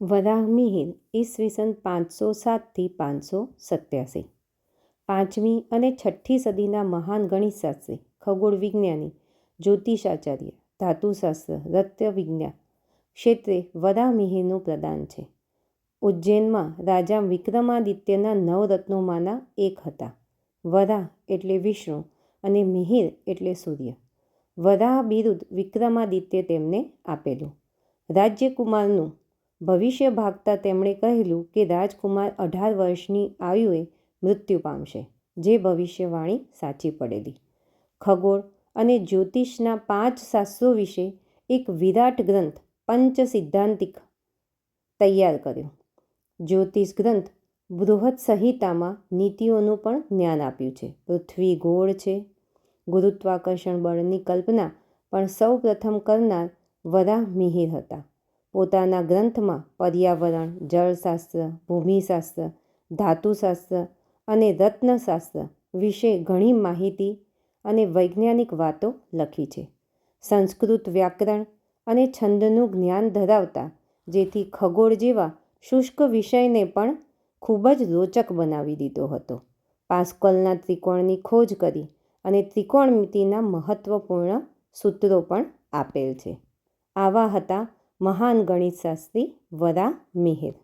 વરાહ મિહિર ઈસવીસન પાંચસો સાતથી પાંચસો સત્યાસી. પાંચમી અને છઠ્ઠી સદીના મહાન ગણિતશાસ્ત્રી ખગોળ વિજ્ઞાની જ્યોતિષાચાર્ય, ધાતુશાસ્ત્ર રત્ય વિજ્ઞાન ક્ષેત્રે વરાહ મિહિરનું પ્રદાન છે. ઉજ્જૈનમાં રાજા વિક્રમાદિત્યના નવરત્નોમાંના એક હતા. વરાહ એટલે વિષ્ણુ અને મિહિર એટલે સૂર્ય. વરાહ બિરુદ વિક્રમાદિત્ય તેમને આપેલું. રાજ્યકુમારનું ભવિષ્ય ભાગતા તેમણે કહેલું કે રાજકુમાર અઢાર વર્ષની આયુએ મૃત્યુ પામશે, જે ભવિષ્યવાણી સાચી પડેલી. ખગોળ અને જ્યોતિષના પાંચ શાસ્ત્રો વિશે એક વિરાટ ગ્રંથ પંચ સિદ્ધાંતિક તૈયાર કર્યો. જ્યોતિષ ગ્રંથ બૃહદ સંહિતામાં નીતિઓનું પણ જ્ઞાન આપ્યું છે. પૃથ્વી ગોળ છે. ગુરુત્વાકર્ષણ બળની કલ્પના પણ સૌ પ્રથમ કરનાર વરાહ મિહિર હતા. પોતાના ગ્રંથમાં પર્યાવરણ, જળશાસ્ત્ર, ભૂમિશાસ્ત્ર, ધાતુશાસ્ત્ર અને રત્નશાસ્ત્ર વિશે ઘણી માહિતી અને વૈજ્ઞાનિક વાતો લખી છે. સંસ્કૃત વ્યાકરણ અને છંદનું જ્ઞાન ધરાવતા, જેથી ખગોળ જેવા શુષ્ક વિષયને પણ ખૂબ જ રોચક બનાવી દીધો હતો. પાસ્કલના ત્રિકોણની ખોજ કરી અને ત્રિકોણમિતિના મહત્ત્વપૂર્ણ સૂત્રો પણ આપેલ છે. આવા હતા મહાન ગણિતશાસ્ત્રી વરા મિહિર